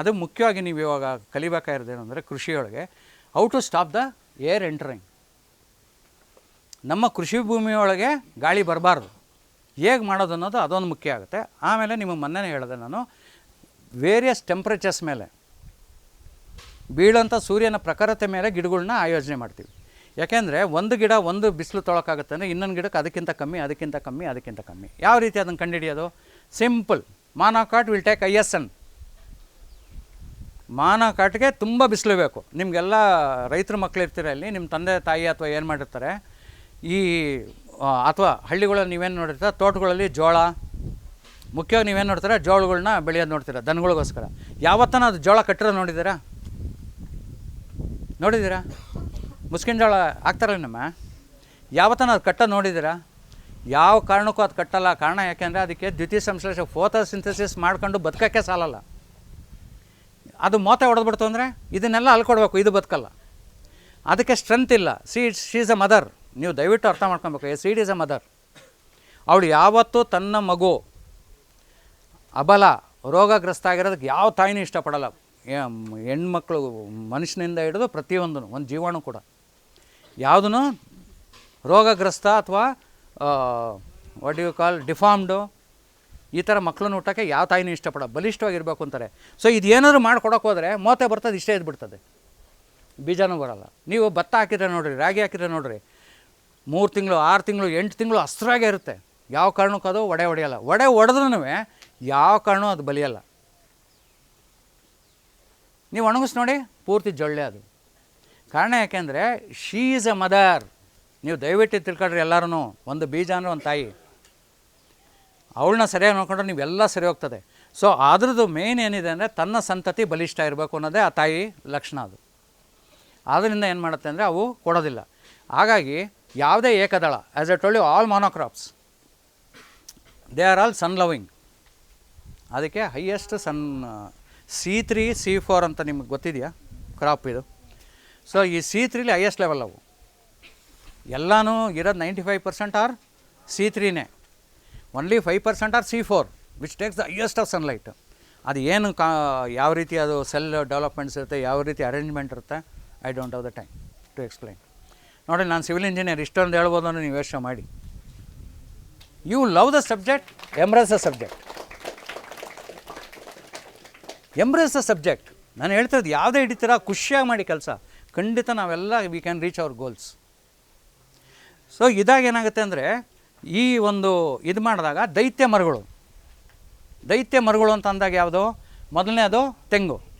ಅದು ಮುಖ್ಯವಾಗಿ ನೀವು ಇವಾಗ ಕಲಿಬೇಕಾಗಿರೋದೇನು ಅಂದರೆ ಕೃಷಿಯೊಳಗೆ how to stop the air entering ನಮ್ಮ ಕೃಷಿ ಭೂಮಿಯೊಳಗೆ ಗಾಳಿ ಬರಬಾರ್ದು. ಹೇಗೆ ಮಾಡೋದು ಅನ್ನೋದು ಅದೊಂದು ಮುಖ್ಯ ಆಗುತ್ತೆ. ಆಮೇಲೆ ನಿಮಗೆ ಮೊನ್ನೆನೇ ಹೇಳಿದೆ ನಾನು ವೇರಿಯಸ್ ಟೆಂಪ್ರೇಚರ್ಸ್ ಮೇಲೆ. ಬೀಳೋಂಥ ಸೂರ್ಯನ ಪ್ರಖರತೆ ಮೇಲೆ ಗಿಡಗಳನ್ನ ಆಯೋಜನೆ ಮಾಡ್ತೀವಿ. ಯಾಕೆಂದರೆ ಒಂದು ಗಿಡ ಒಂದು ಬಿಸಿಲು ತೊಳಕಾಗುತ್ತೆ ಅಂದರೆ ಇನ್ನೊಂದು ಗಿಡಕ್ಕೆ ಅದಕ್ಕಿಂತ ಕಮ್ಮಿ ಅದಕ್ಕಿಂತ ಕಮ್ಮಿ ಅದಕ್ಕಿಂತ ಕಮ್ಮಿ. ಯಾವ ರೀತಿ ಅದನ್ನು ಕಂಡುಹಿಡಿಯೋದು? Simple monocot will take I S N ಮಾನಾಕಾಟ್ಗೆ ತುಂಬ ಬಿಸಿಲು ಬೇಕು. ನಿಮಗೆಲ್ಲ ರೈತರ ಮಕ್ಕಳಿರ್ತೀರ ಅಲ್ಲಿ ನಿಮ್ಮ ತಂದೆ, ತಾಯಿ ಅಥವಾ ಏನು ಮಾಡಿರ್ತಾರೆ, ಈ ಅಥವಾ ಹಳ್ಳಿಗಳಲ್ಲಿ ನೀವೇನು ನೋಡಿರ್ತೀರ, ತೋಟಗಳಲ್ಲಿ ಜೋಳ, ಮುಖ್ಯವಾಗಿ ನೀವೇನು ನೋಡ್ತೀರಾ ಜೋಳಗಳನ್ನ ಬೆಳೆಯೋದು ನೋಡ್ತೀರಾ, ದನಗಳಿಗೋಸ್ಕರ. ಯಾವತ್ತನ ಅದು ಜೋಳ ಕಟ್ಟಿರೋ ನೋಡಿದ್ದೀರಾ? ನೋಡಿದ್ದೀರಾ? ಮುಸ್ಕಿನ ಜೋಳ ಹಾಕ್ತಾರಲ್ಲ ನಮ್ಮ ಯಾವತ್ತನ ಅದು ಕಟ್ಟೋದು ನೋಡಿದ್ದೀರಾ? ಯಾವ ಕಾರಣಕ್ಕೂ ಅದು ಕಟ್ಟಲ್ಲ. ಕಾರಣ ಯಾಕೆಂದರೆ ಅದಕ್ಕೆ ದ್ವಿತೀಯ ಸಂಶ್ಲೇಷ ಫೋಟೋಸಿಂಥಸಿಸ್ ಮಾಡ್ಕೊಂಡು ಬದುಕೋಕ್ಕೆ ಸಾಲಲ್ಲ. ಅದು ಮೋತೆ ಹೊಡೆದ್ಬಿಡ್ತು ಅಂದರೆ ಇದನ್ನೆಲ್ಲ ಅಲ್ಕೊಡ್ಬೇಕು ಇದು ಬದುಕಲ್ಲ. ಅದಕ್ಕೆ ಸ್ಟ್ರೆಂತ್ ಇಲ್ಲ. See she is a mother ನೀವು ದಯವಿಟ್ಟು ಅರ್ಥ ಮಾಡ್ಕೊಬೇಕು a seed is a mother ಅವಳು ಯಾವತ್ತೂ ತನ್ನ ಮಗು, ಅಬಲ ರೋಗಗ್ರಸ್ತ ಆಗಿರೋದಕ್ಕೆ ಯಾವ ತಾಯಿನೂ ಇಷ್ಟಪಡಲ್ಲ. ಹೆಣ್ಮಕ್ಳು ಮನುಷ್ಯನಿಂದ ಹಿಡಿದು ಪ್ರತಿಯೊಂದೂ ಒಂದು ಜೀವಾಣು ಕೂಡ. ಯಾವುದೂ ರೋಗಗ್ರಸ್ತ ಅಥವಾ ವಾಟ್ ಯು ಕಾಲ್ ಡಿಫಾರ್ಮ್ಡು ಈ ಥರ ಮಕ್ಕಳನ್ನ ಹುಟ್ಟೋಕ್ಕೆ ಯಾವ ತಾಯಿನೂ ಇಷ್ಟಪಡೋ, ಬಲಿಷ್ಠವಾಗಿರಬೇಕು ಅಂತಾರೆ. ಸೊ ಇದು ಏನಾದರೂ ಮಾಡ್ಕೊಡೋಕೆ ಹೋದರೆ ಮೋತೆ ಬರ್ತದೆ, ಇಷ್ಟೇ ಇದ್ಬಿಡ್ತದೆ. ಬೀಜನೂ ಬರಲ್ಲ. ನೀವು ಭತ್ತ ಹಾಕಿದ್ರೆ ನೋಡಿರಿ, ರಾಗಿ ಹಾಕಿದ್ರೆ ನೋಡಿರಿ, ಮೂರು ತಿಂಗಳು, ಆರು ತಿಂಗಳು, ಎಂಟು ತಿಂಗಳು ಹಸ್ರಾಗೇ ಇರುತ್ತೆ. ಯಾವ ಕಾರಣಕ್ಕೂ ಅದು ಒಡೆ ಹೊಡೆಯಲ್ಲ. ಒಡೆ ಒಡೆದ್ರೂ ಯಾವ ಕಾರಣವೂ ಅದು ಬಲಿಯಲ್ಲ. ನೀವು ಒಣಗಿಸ್ ನೋಡಿ, ಪೂರ್ತಿ ಜೊಳ್ಳೆ ಅದು. ಕಾರಣ ಯಾಕೆಂದರೆ ಶೀ ಈಸ್ ಎ ಮದರ್ ನೀವು ದಯವಿಟ್ಟು ತಿಳ್ಕೊಳ್ರಿ ಎಲ್ಲರೂ ಒಂದು ಬೀಜ ಅಂದರೆ ಒಂದು ತಾಯಿ. ಅವಳನ್ನ ಸರಿಯಾಗಿ ನೋಡ್ಕೊಂಡ್ರೆ ನೀವೆಲ್ಲ ಸರಿ ಹೋಗ್ತದೆ. ಸೊ ಅದ್ರದ್ದು ಮೇನ್ ಏನಿದೆ ಅಂದರೆ ತನ್ನ ಸಂತತಿ ಬಲಿಷ್ಠ ಇರಬೇಕು ಅನ್ನೋದೇ ಆ ತಾಯಿ ಲಕ್ಷಣ ಅದು. ಆದ್ದರಿಂದ ಏನು ಮಾಡುತ್ತೆ ಅಂದರೆ ಅವು ಕೊಡೋದಿಲ್ಲ. ಹಾಗಾಗಿ ಯಾವುದೇ ಏಕದಳ as I told you all monocrops they are all sun loving ಅದಕ್ಕೆ highest sun C three C four ಅಂತ ನಿಮ್ಗೆ ಗೊತ್ತಿದೆಯಾ? ಕ್ರಾಪ್ ಇದು. ಸೊ ಈ ಸಿ ತ್ರೀಲಿ ಹೈಯೆಸ್ಟ್ ಲೆವೆಲ್ ಅವು. ಎಲ್ಲನೂ ಇರೋದು ninety five percent are C ತ್ರೀನೇ only five percent are C four which takes the highest of sunlight ಅದು ಏನು ಕಾ, ಯಾವ ರೀತಿ ಅದು ಸೆಲ್ ಡೆವಲಪ್ಮೆಂಟ್ಸ್ ಇರುತ್ತೆ, ಯಾವ ರೀತಿ ಅರೇಂಜ್ಮೆಂಟ್ ಇರುತ್ತೆ I don't have the time to explain ನೋಡಿ, ನಾನು ಸಿವಿಲ್ ಇಂಜಿನಿಯರ್ ಇಷ್ಟೊಂದು ಹೇಳ್ಬೋದು ಅಂದರೆ ನೀವು ಯೋಚನೆ ಮಾಡಿ. You love the subject embrace the subject embrace the subject ನಾನು ಹೇಳ್ತಿರೋದು ಯಾವುದೇ ಹಿಡಿತೀರ, ಖುಷಿಯಾಗಿ ಮಾಡಿ ಕೆಲಸ. ಖಂಡಿತ ನಾವೆಲ್ಲ we can reach our goals so ಇದಾಗ ಏನಾಗುತ್ತೆ ಅಂದರೆ ಈ ಒಂದು ಇದು ಮಾಡಿದಾಗ ದೈತ್ಯ ಮರಗಳು. ದೈತ್ಯ ಮರಗಳು ಅಂತ ಅಂದಾಗ ಯಾವುದು? ಮೊದಲನೇ ಅದು ತೆಂಗು.